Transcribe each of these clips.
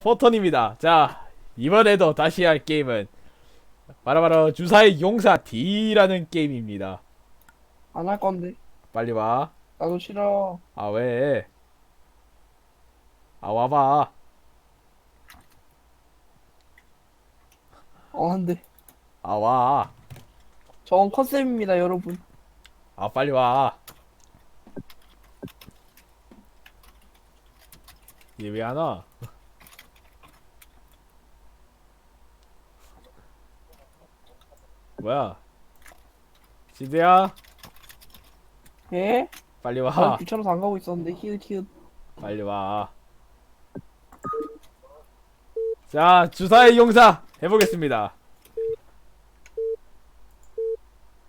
포턴입니다. 자, 이번에도 다시 할 게임은 바로바로 주사의 용사 D라는 게임입니다. 안 할 건데. 빨리 와. 나도 싫어. 아, 왜? 아, 와봐. 어, 안 돼. 아, 와. 저건 컨셉입니다, 여러분. 아, 빨리 와. 얘 왜 안 와? 뭐야? 지드야? 예? 빨리 아, 와. 귀찮아서 안 가고 있었는데, 히읗, 히읗. 빨리 와. 자, 주사의 용사 해보겠습니다.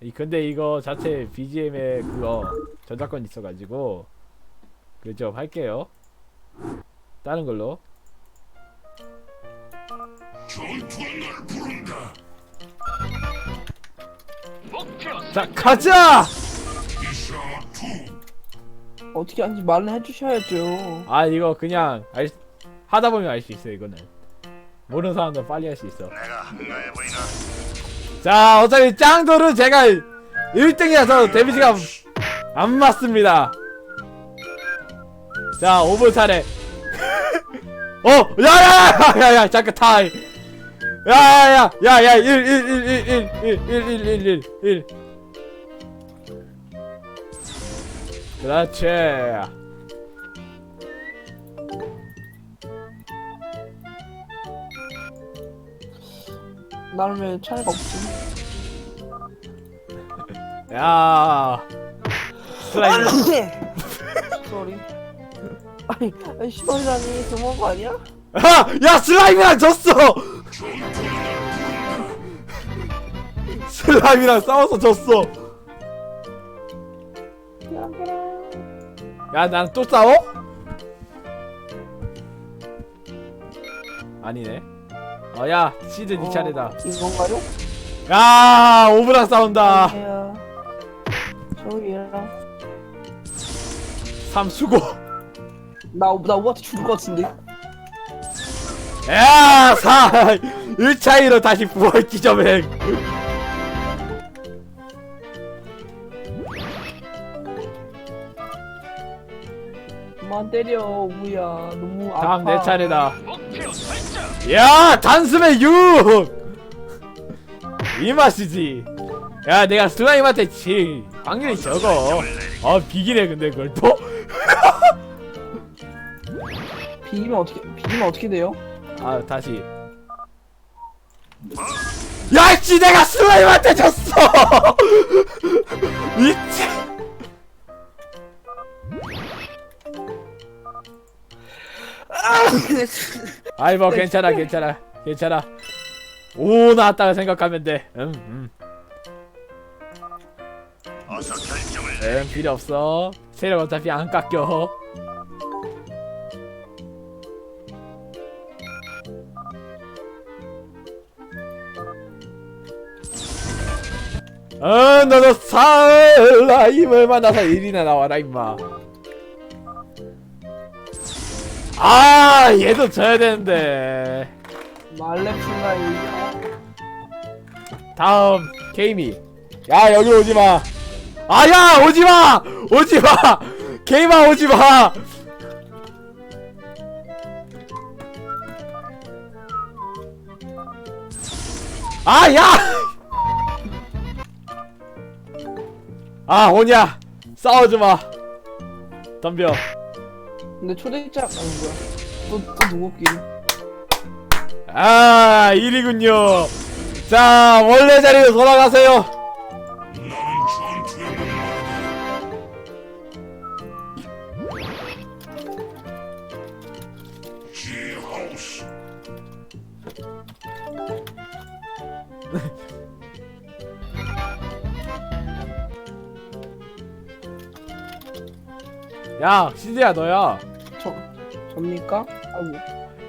이 근데 이거 자체 BGM에 그거 저작권 있어가지고 그좀 할게요. 다른 걸로. 자, 가자! 어떻게 하는지 말을 해주셔야죠. 아 이거 그냥 알, 하다 보면 알 수 있어 이거는 모르는 사람들 빨리 할 수 있어 내가 한가해 보이나? 자 어차피 짱돌은 제가 1등이라서 데미지가 안 맞습니다 자 5분 차례 어 야야야야야 잠깐 타임 야야야 야야 1 1 1 1 1 1 1 1 1 1 그렇지 나는 왜 차이가 없지? 야 슬라임 쏘리. 아니, 아니, 시발이라니, 너무한 거 아니야? 아! 야 슬라임이랑 졌어! 슬라임이랑 싸워서 졌어 야 난 또 싸워? 아니네 어 야 시드 니 차례다 이건가요? 야 오브랑 싸운다 저기야. 저기야. 삼수고 나, 나 오한테 죽을 것 같은데? 야! 사! 1차이로 다시 부활 기점행 그만 때려, 오구야. 너무 아파. 다음 내 차례다 야 단숨에 6! 이 맛이지 야 내가 슬라임한테 지 확률이 적어 아 비기네 근데 그걸 또? 비기면 어떻게, 비기면 어떻게 돼요? 아 다시 야씨 내가 슬라임한테 졌어 미치 아이 뭐 괜찮아 괜찮아 괜찮아. 오 나왔다가 생각하면 돼. 응, 응. 어서 결정을 응 필요 없어. 세력 어차피 안 깎여. 어 너도 살라임을 만나서 일이나 나와라 임마 아 얘도 져야 되는데. 말렙슬라이. 다음 게이미. 야 여기 오지마. 아야 오지마! 오지마! 게이마 오지마! 아야! 아 오냐. 싸우지마. 덤벼 근데 초대장, 아니, 뭐야. 또, 또 누구끼리? 아 일이군요 자 원래 자리로 돌아가세요 야 시드야 너야 저, 접니까? 아이고.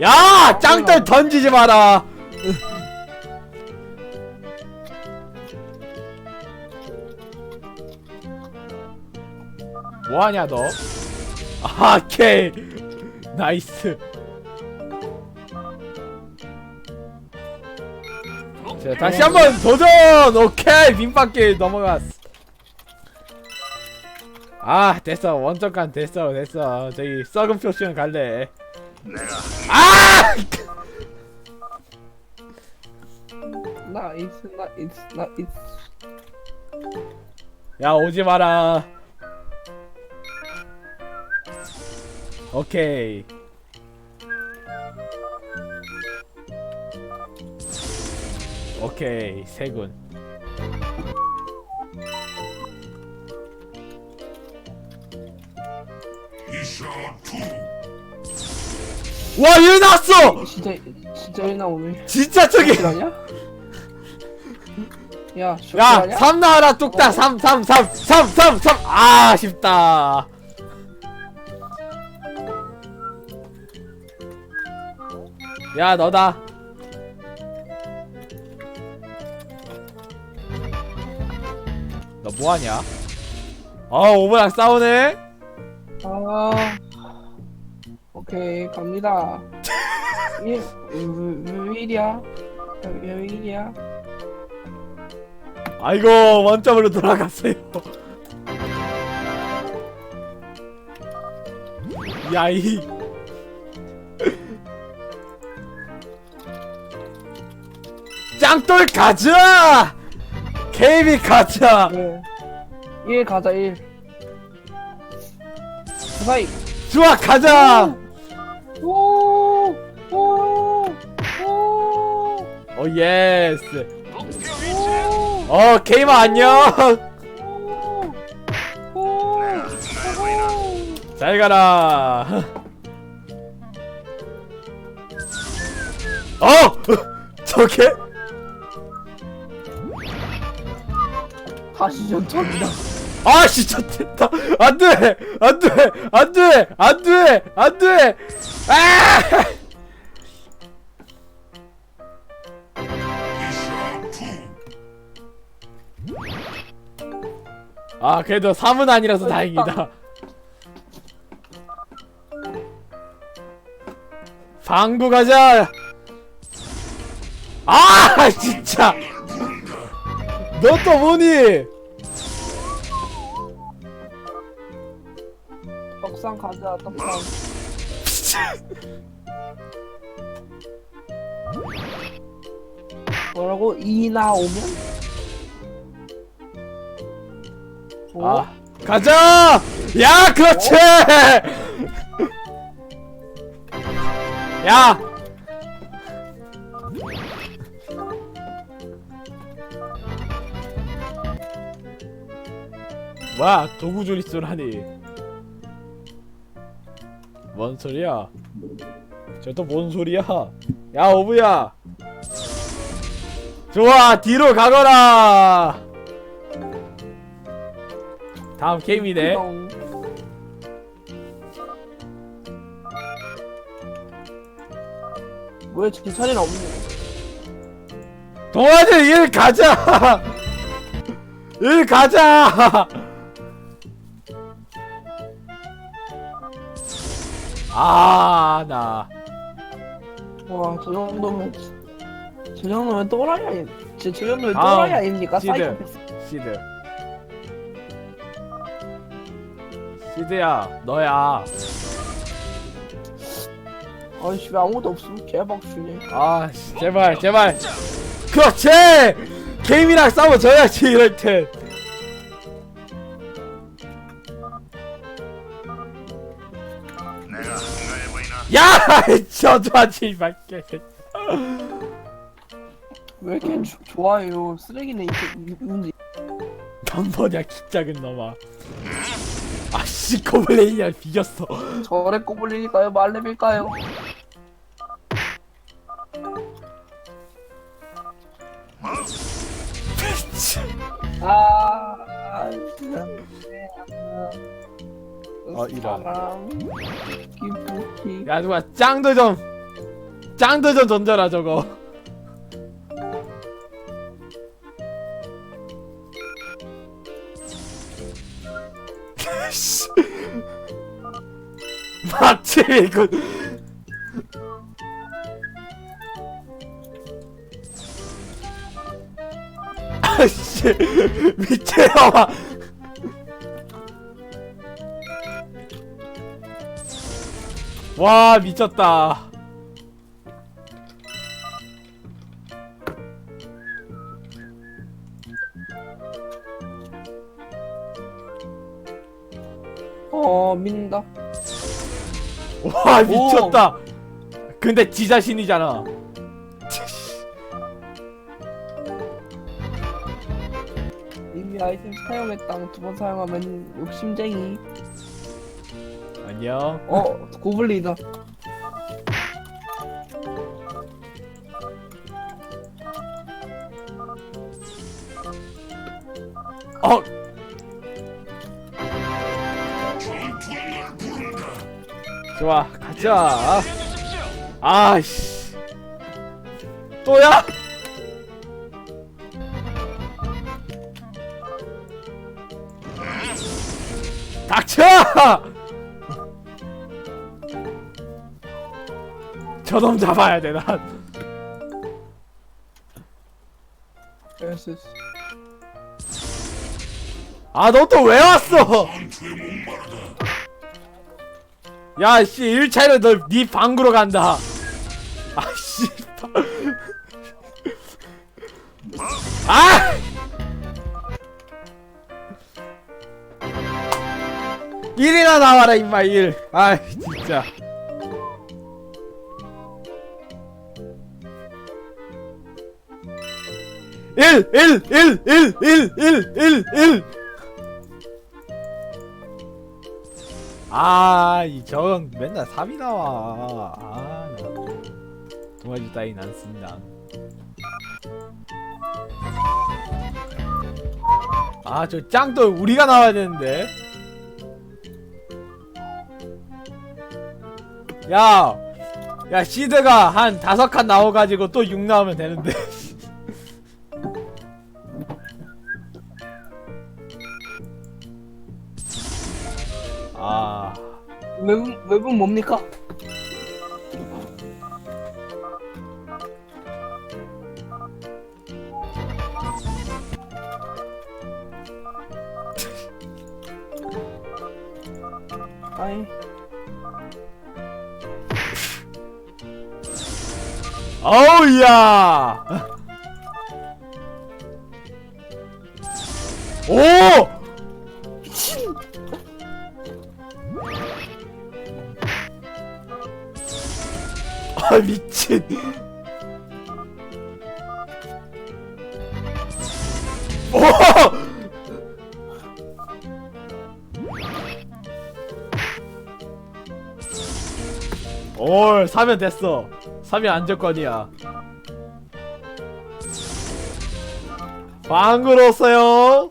야! 아, 짱돌 던지지 마라! 뭐하냐 너? 아, 케이 나이스! 자, 다시 어. 한번 도전! 오케이! 빈밖에 넘어갔어. 아 됐어. 원정간 됐어. 됐어. 저기 썩은 표시는 갈래. 내가 아! 나이스 나이스 나이스 야 오지 마라. 오케이. 오케이. 세군 와 얘 나왔어! 진짜 진짜 일 나오네. 진짜 저기. 아니야? 야야 아니야? 3 나와라 뚝딱. 3 3 3 3 3 3 아, 아쉽다. 야 너다. 너 뭐하냐? 아 오버랑 싸우네? 아 오케이 갑니다. 일왜 일이야? 왜 일이야? 아이고 원점으로 돌아갔어요. 야이. 짱돌 가자! 케이비 가자! 일 가자 일. 사이. 좋아 가자 오 예스. 어 게이머 안녕. 잘 가라. 어! 저게? 다시 전투합니다. 아씨 좋됐다. 안돼! 안돼! 안돼! 안돼! 안돼! 아 아 그래도 3은 아니라서 다행이다. 방구 가자! 아 진짜! 너 또 뭐니? 떡상 가자 떡상. 뭐라고? 2 나오면? 어? 아. 가자! 야 그렇지! 야! 뭐야 도구조리쏘라니. 뭔 소리야? 저 또 뭔 소리야? 야 오브야! 좋아 뒤로 가거라 다음 게임이네 똥. 왜 제차례는 없네? 동아지 일 가자 일 가자 아 나 와, 저 정도면 저 정도면 또라이 아니? 저, 저 정도면 다음, 또라이 아닙니까? 시드. 사이코패스. 시드 시드야 너야 아이씨 왜 아무것도 없음? 개박수네. 아 씨, 제발 제발 그렇지 게임이랑 싸워줘야지 이럴 땐 내가 한가해 보이나? 야! 저주하지 말게 왜 이렇게 조, 좋아해요? 쓰레기네 이게. 넌 뭐냐 기작은 놈아 아씨 고블린이랑 비겼어 저래 꼬불리니까요? 말레빌까요? 아, 아. 어, 이런. 기쁘기. 야 누가 짱도 좀 짱도 좀 던져라 저거 씨. 맞지 이거. 아씨 미친놈아 와 미쳤다 어 민다. 와 미쳤다. 근데 지 자신이잖아. 이미 아이템 사용했다 두번 사용하면 욕심쟁이. 안녕. 어 고블리다. 어 좋아 가자 아이씨 또야? 닥쳐! 저놈 잡아야 돼, 난. 아, 너 또 왜 왔어? 야, 씨, 1차로 너, 니 방구로 간다. 아, 씨. 아! 일이나 나와라, 임마, 일. 아, 진짜. 일, 일, 일, 일, 일, 일, 일, 아, 이 저건 맨날 3이 나와. 아, 나. 동아지 따윈 안 쓴다. 아, 저 짱도 우리가 나와야 되는데. 야, 야, 시드가 한 다섯 칸 나와가지고 또 6 나오면 되는데. 웹은 웹은 뭡니까? 아이 어우야! 오! 미친. 오! 올 사면 됐어. 사면 안정권이야. 방글었어요.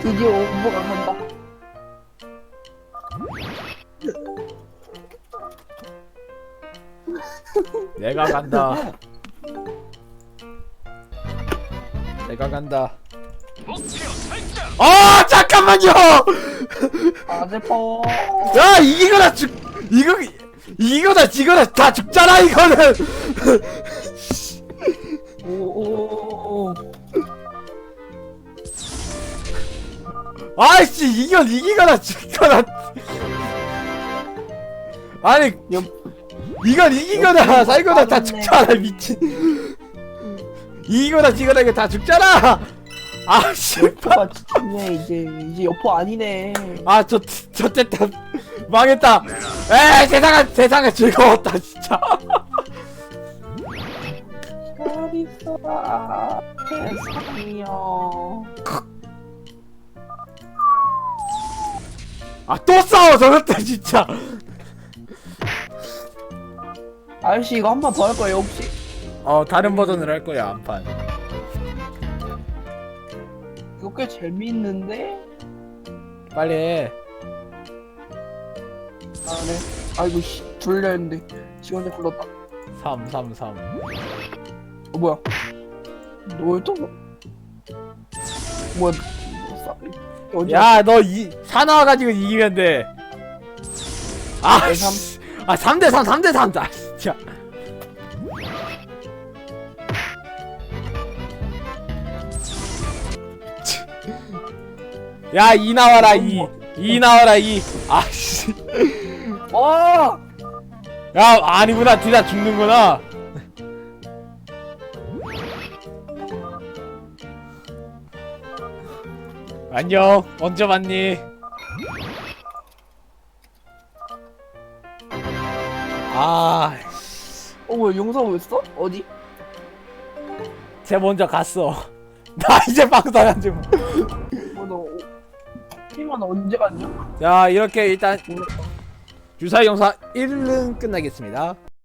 드디어 오버가 간다 내가 간다. 내가 간다. 아 잠깐만요. 아제퍼 야 이기거나 죽 이거 이거나 지거나 다 죽잖아 이거는. 오오오오 아이씨 이건 이기거나 죽거나. 아니 옆 이건 이기거나 살거나 다. 죽잖아 미친. 이기거나 지거나 이거 다 죽잖아. 아 씨발. 여포가 지네 이제 이제 여포 아니네 아저 저 됐다 망했다. 에 세상은 세상에 즐거웠다 진짜. 잘 있어라 세상이여 아 또 싸워 저것들 진짜. 아저씨 이거 한번더할 거예요 혹시? 어 다른 버전을 할 거야 안판. 이거 꽤 재밌는데? 빨리 해. 아 네. 아이고 씨 졸려 했는데 지원자 불렀다 3 3 3. 어 뭐야 너또 뭐야 싸 언제 야너 이 사나와 가지고 이기면 돼. 아, 네, 삼. 씨. 아 3대 3 3대 3. 아 진짜. 야, 이 나와라, 이. 이 나와라, 이. 아씨. 와! 야, 아니구나. 뒤다 죽는구나. 안녕. 언제 봤니? 아, 어, 왜 용서 왜 했어? 어디? 쟤 먼저 갔어. 나 이제 방송한 지. 뭐. 어, 너, 팀은 언제 갔냐? 자, 이렇게 일단 유사 영상 1은 끝나겠습니다.